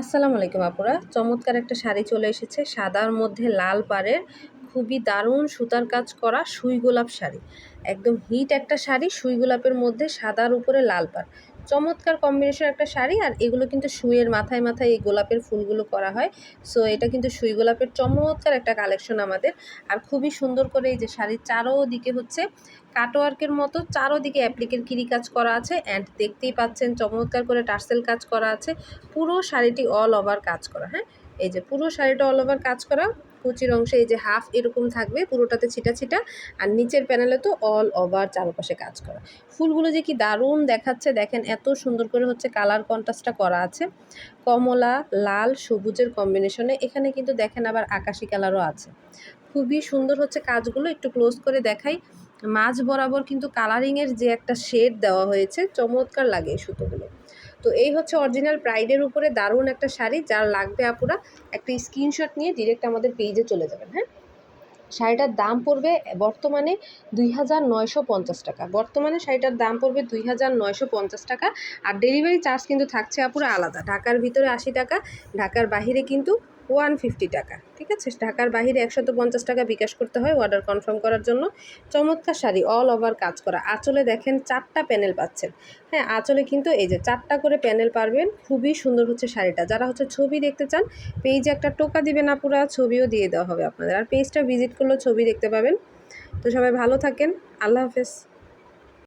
আসসালামু আলাইকুম আপুরা। চমৎকার একটা শাড়ি চলে এসেছে, সাদার মধ্যে লাল পাড়ের, খুবই দারুণ সুতার কাজ করা সুই গোলাপ শাড়ি। একদম হিট একটা শাড়ি, সুই গোলাপের মধ্যে সাদার উপরে লাল পাড়। চমৎকার কম্বিনেশন একটা শাড়ি আর এগুলো কিন্তু সুইয়ের মাথায় মাথায় এই গোলাপের ফুলগুলো করা হয়। সো এটা কিন্তু সুই গোলাপের চমৎকার একটা কালেকশন আমাদের। আর খুবই সুন্দর করে এই যে শাড়ির চারোদিকে হচ্ছে কাটওয়ার্কের মতো চারোদিকে অ্যাপ্লিকের কিরি কাজ করা আছে অ্যান্ড দেখতেই পাচ্ছেন চমৎকার করে টার্সেল কাজ করা আছে। পুরো শাড়িটি অল ওভার কাজ করা হ্যাঁ? এই যে পুরো শাড়িটা অল ওভার কাজ করা, কুচির অংশে এই যে হাফ এরকম থাকবে, পুরোটাতে ছিটা ছিটা, আর নিচের প্যানেলে তো অল ওভার চারপাশে কাজ করা। ফুলগুলো যে কি দারুণ দেখাচ্ছে, দেখেন এত সুন্দর করে হচ্ছে কালার কন্ট্রাস্টটা করা আছে। কমলা, লাল, সবুজের কম্বিনেশনে এখানে কিন্তু দেখেন আবার আকাশি কালারও আছে। খুবই সুন্দর হচ্ছে কাজগুলো, একটু ক্লোজ করে দেখাই। মাঝ বরাবর কিন্তু কালারিংয়ের যে একটা শেড দেওয়া হয়েছে, চমৎকার লাগে এই সুতোগুলো। তো এই হচ্ছে অরিজিনাল প্রাইডের উপরে দারুণ একটা শাড়ি, যার লাগবে আপুরা একটা স্ক্রিনশট নিয়ে ডিরেক্ট আমাদের পেজে চলে যাবেন হ্যাঁ? শাড়িটার দাম পড়বে বর্তমানে দুই হাজার নয়শো পঞ্চাশ টাকা। বর্তমানে শাড়িটার দাম পড়বে দুই হাজার নয়শো পঞ্চাশ টাকা। আর ডেলিভারি চার্জ কিন্তু থাকছে আপুরা আলাদা। ঢাকার ভিতরে আশি টাকা, ঢাকার বাহিরে কিন্তু ওয়ান ফিফটি টাকা, ঠিক আছে? ঢাকার বাহিরে একশত পঞ্চাশ টাকা বিকাশ করতে হয় অর্ডার কনফার্ম করার জন্য। চমৎকার শাড়ি অল ওভার কাজ করা। আঁচলে দেখেন চারটা প্যানেল পাচ্ছেন। হ্যাঁ আঁচলে কিন্তু এই যে চারটা করে প্যানেল পারবেন, খুবই সুন্দর হচ্ছে শাড়িটা। যারা হচ্ছে ছবি দেখতে চান পেজে একটা টোকা দিবেন আপুরা ছবিও দিয়ে দেওয়া হবে আপনাদের। আর পেজটা ভিজিট করলেও ছবি দেখতে পাবেন। তো সবাই ভালো থাকেন, আল্লাহ হাফেজ।